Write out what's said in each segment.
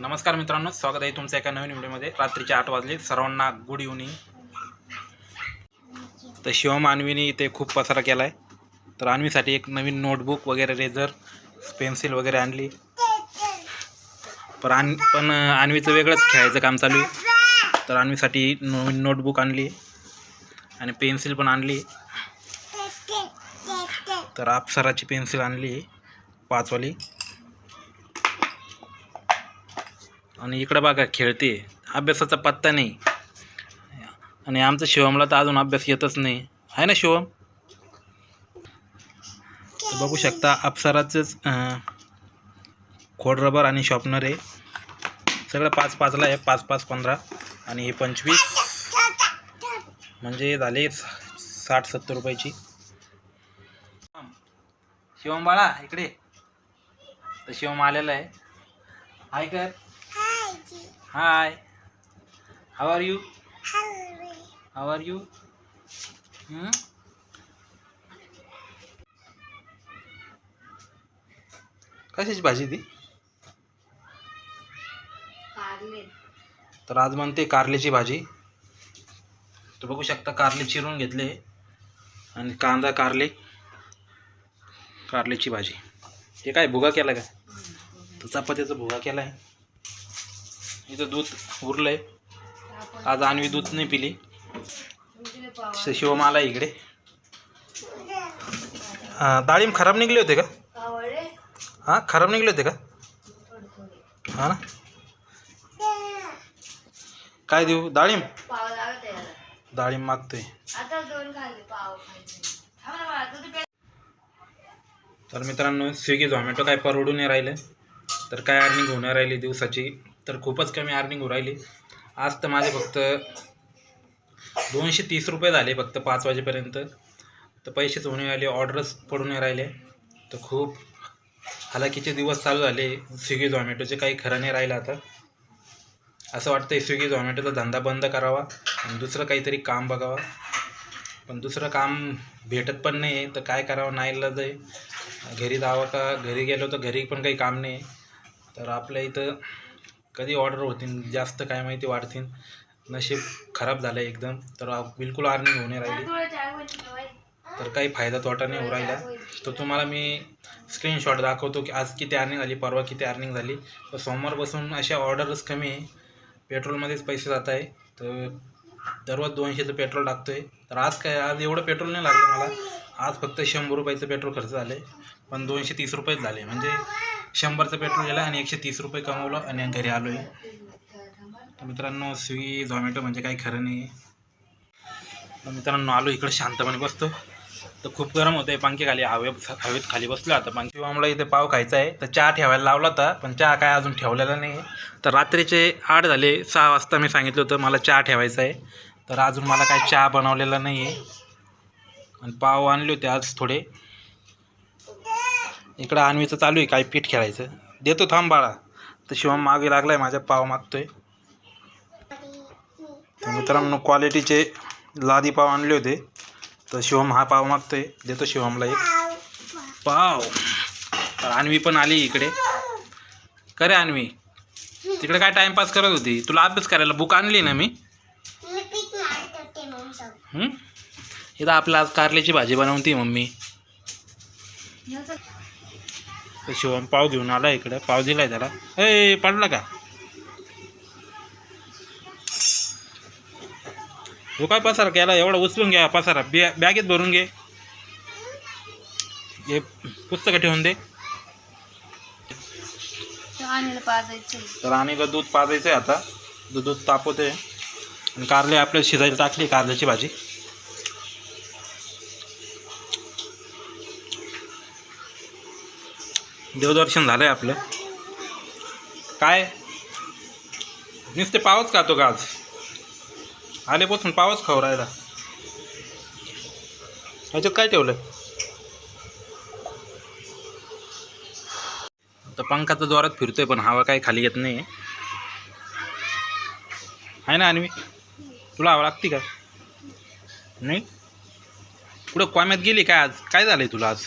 नमस्कार मित्रांनो स्वागत आहे तुमचं एका नवीन व्हिडिओमध्ये. रात्रीचे आठ वाजले सर्वांना गुड इव्हनिंग तर शिवम अन्वीने इथे खूप पसारा केला आहे तर आणवीसाठी एक नवीन नोटबुक वगैरे रेझर पेन्सिल वगैरे आणली. पण आण पण आणवीचं वेगळंच खेळायचं काम चालू आहे. तर आणवीसाठी नवीन नोटबुक आणली. आणि पेन्सिल पण आणली. तर अप्सराची पेन्सिल आणली पाचवाली. आणि इकडं बघा खेळते अभ्यासाचा पत्ता नाही. आणि आमचं शिवमला तर अजून अभ्यास येतच नाही. आहे ना शिवम? बघू शकता अप्सराचंच खोड रबर आणि शॉपनर आहे. सगळं पाच पाचला आहे. पाच पाच पंधरा आणि हे पंचवीस. म्हणजे झाले साठ सत्तर रुपयाची. शिवम बाळा इकडे. तर शिवम आलेला आहे. हाय कर. Hi how are you how are you कशाची भाजी ती? तर आज म्हणते कारल्याची भाजी. तर बघू शकता कारले चिरून घेतले. आणि कांदा कारले. कारल्याची भाजी. हे काय भुगा केला का? तर चपात्याचा भुगा केला आहे. इथं दूध उरलंय. आज आणवी दूध नाही पिली. शिवमाला शिवम आला इकडे. हा, डाळिंब खराब निघले होते का? हां खराब निघले होते का? हां ना? काय देऊ? डाळिंब? पाव आहे डाळिंब मागतोय. तर मित्रांनो स्विगी झोमॅटो काय परवडून नाही राहिलं. तर काय अर्निंग होणार राहिली दिवसाची. तर खूपच कमी अर्निंग होऊ राहिली. आज तर माझे फक्त दोनशे तीस रुपये झाले फक्त पाच वाजेपर्यंत. तर पैसेच होणे राहिले ऑर्डरच पडून नाही राहिले. तर खूप हालाकीचे दिवस चालू झाले स्विगी झोमॅटोचे काही खरं नाही राहिलं आता. असं वाटतं स्विगी झोमॅटोचा धंदा बंद करावा आणि दुसरं काहीतरी काम बघावा. पण दुसरं काम भेटत पण नाही तर काय करावं नाही आहे घरी जावं का? घरी गेलो तर घरी पण काही काम नाही तर आपल्या इथं कधी ऑर्डर होतील जास्त काय माहिती वाढतील. नशीब खराब झालं एकदम. तर बिलकुल अर्निंग होणे राहिली. तर काही फायदा तोटा नाही होऊ राहिला. तर तुम्हाला मी स्क्रीनशॉट दाखवतो की आज किती अर्निंग झाली परवा किती अर्निंग झाली. तर सोमवारपासून अशा ऑर्डरच कमी आहे पेट्रोलमध्येच पैसे जात आहे. तर दररोज दोनशेचं पेट्रोल टाकतो आहे तर आज काय आज एवढं पेट्रोल नाही लागलं मला. आज फक्त शंभर रुपयाचं पेट्रोल खर्च झालं आहे पण दोनशे तीस रुपयेच झाले. म्हणजे शंभरचं पेट्रोल गेलं आणि एकशे तीस रुपये कमवलं आणि घरी आलो आहे तर मित्रांनो स्विगी झोमॅटो म्हणजे काही खरं नाही तर मित्रांनो आलो इकडं शांतपणे बसतो. तर खूप गरम होतं आहे पंखे खाली हवे हवेत खाली बसलो आता. पंखे आम्हाला इथे पाव खायचा आहे. तर चहा ठेवायला लावला होता पण चहा काय अजून ठेवलेला नाही आहे तर रात्रीचे आठ झाले. सहा वाजता मी सांगितलं होतं मला चहा ठेवायचा आहे. तर अजून मला काय चहा बनवलेला नाही आहे आणि पाव आणले होते आज थोडे. इकडं आणवीचं चालू आहे काय पीठ खेळायचं. देतो थांब बाळा. तर शिवम मागे लागला आहे माझ्या पाव मागतोय. तर मित्रांनो क्वालिटीचे लादी पाव आणले होते. तर शिवम हा पाव मागतोय. देतो शिवमला एक. पाव. तर अन्वी पण आली इकडे. करे आणवी तिकडे काय टाइमपास करत होती? तुला अभ्यास करायला बुक आणली ना मी? इथं आपल्या आज कारल्याची भाजी बनवती मम्मी. तर शिवम पाव घेऊन आला इकडे. पाव दिलाय त्याला. ए पडला का? हो काय पसारा केला? एवढा उचलून घ्या पसारा. बॅ बॅगेत भरून घे. हे पुस्तकं ठेवून दे. ते तर आणि दूध पाजायचं आहे आता. दूध दूध तापवते आणि कारले आपल्याला शिजायला टाकली कारल्याची भाजी. देवदर्शन झालं आहे आपलं. काय? नुसते पावच खातो का आज? आल्यापासून पावच खाऊ राहिला. ह्याच्यात काय ठेवलं तर पंखाचा जोरात फिरतोय पण हवा काही खाली येत नाही आहे ना अन्वी? तुला हवा लागते का? नाही? कुठं क्वाम्यात गेली काय आज? काय झालंय तुला आज?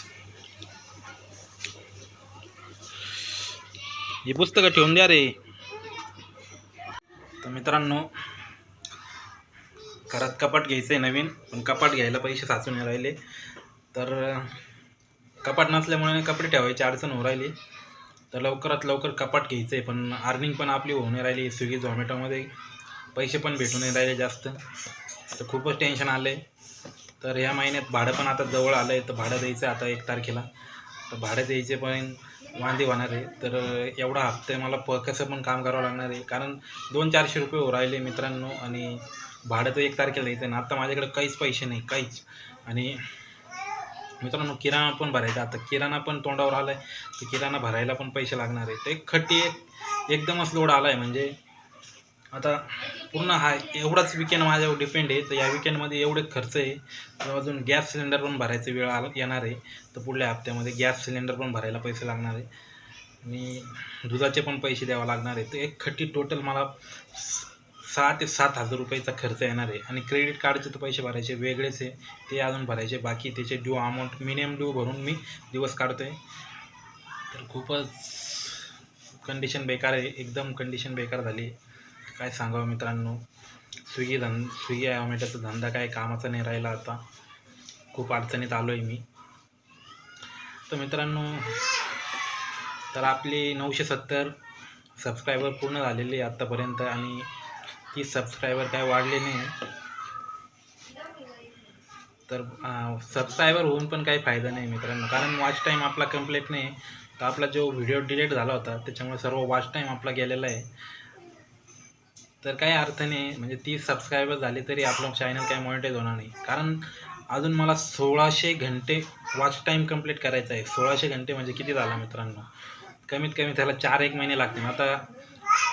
ही पुस्तकं ठेवून द्या रे. तर मित्रांनो घरात कपाट घ्यायचं आहे नवीन पण कपाट घ्यायला पैसे साचून नाही राहिले. तर कपाट नसल्यामुळे कपडे ठेवायची अडचण होऊ राहिली. तर लवकरात लवकर कपाट घ्यायचं आहे पण अर्निंग पण आपली होऊ नाही राहिली स्विगी झोमॅटोमध्ये पैसे पण भेटू नाही राहिले जास्त. तर खूपच टेन्शन आलं आहे तर ह्या महिन्यात भाडं पण आता जवळ आलं आहे तर भाडं द्यायचं आहे आता एक तारखेला. तर भाडं द्यायचे पण वांदे होणार आहे. तर एवढा हप्ते मला प कसं पण काम करावं लागणार आहे. कारण दोन चारशे रुपये हो राहिले मित्रांनो. आणि भाडं तर एक तारखेला द्यायचं ना आता माझ्याकडे काहीच पैसे नाही. काहीच. आणि मित्रांनो किराणा पण भरायचा आता किराणा पण तोंडावर आला आहे तर किराणा भरायला पण पैसे लागणार आहे. तर एक खट्टी एक एकदमच लोड आला आहे म्हणजे आता पूर्ण हा एवढाच विकेंड माझ्यावर डिपेंड आहे. तर या विकेंडमध्ये एवढे खर्च आहे. तर अजून गॅस सिलेंडर पण भरायची वेळ आला येणार आहे. तर पुढल्या हप्त्यामध्ये गॅस सिलेंडर पण भरायला पैसे लागणार आहे. आणि दुधाचे पण पैसे द्यावे लागणार आहे. तर एक खट्टी टोटल मला सहा ते सात हजार रुपयाचा खर्च येणार आहे. आणि क्रेडिट कार्डचे तर पैसे भरायचे वेगळेच आहे. ते अजून भरायचे बाकी त्याचे ड्यू अमाऊंट मिनिमम ड्यू भरून मी दिवस काढतो आहे तर खूपच कंडिशन बेकार आहे. एकदम कंडिशन बेकार झाली काय सांगावं मित्रांनो? स्विगी धं स्विगी झोमॅटोचा धंदा काय कामाचा नाही राहिला आता. खूप अडचणीत आलो आहे मी. तर मित्रांनो तर आपली नऊशे सत्तर सबस्क्रायबर पूर्ण झालेली आहे आत्तापर्यंत आणि तीस सबस्क्रायबर काय वाढले नाही. तर सबस्क्रायबर होऊन पण काही फायदा नाही मित्रांनो. कारण वॉच टाईम आपला कंप्लीट नाही. तर आपला जो व्हिडिओ डिलीट झाला होता त्याच्यामुळे सर्व वॉच टाईम आपला गेलेला आहे. तर काही अर्थ नाही. म्हणजे तीस सबस्क्रायबर झाले तरी आपलं चॅनल काही मॉनिटाईज होणार नाही. कारण अजून मला सोळाशे घंटे वॉच टाईम कंप्लीट करायचा आहे. सोळाशे घंटे म्हणजे किती झाला मित्रांनो? कमीत कमी त्याला चार एक महिने लागतील. आता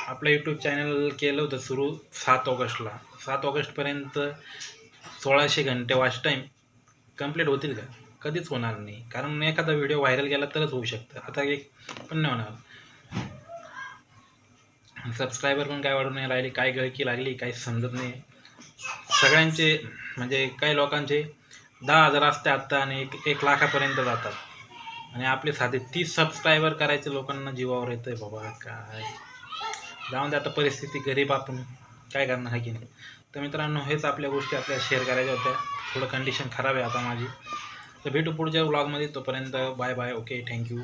आपलं यूट्यूब चॅनल केलं होतं सुरू सात ऑगस्टला. सात ऑगस्टपर्यंत सोळाशे घंटे वॉच टाईम कंप्लीट होतील का? कधीच होणार नाही. कारण एखादा व्हिडिओ व्हायरल गेला तरच होऊ शकतं. आता एक पण नाही होणार. सबस्क्रायबर पण काय वाढून नाही राहिली काय गळकी लागली काही समजत नाही. सगळ्यांचे म्हणजे काही लोकांचे दहा हजार असते आत्ता आणि एक एक लाखापर्यंत जातात. आणि आपले साधे तीस सबस्क्रायबर करायचे लोकांना जीवावर येतं आहे बाबा काय? जाऊन दे आता परिस्थिती गरीब आपण काय करणार आहे की नाही? तर मित्रांनो हेच आपल्या गोष्टी आपल्याला शेअर करायच्या होत्या. थोडं कंडिशन खराब आहे आता माझी. तर भेटू पुढच्या व्लॉगमध्ये तोपर्यंत बाय बाय ओके थँक्यू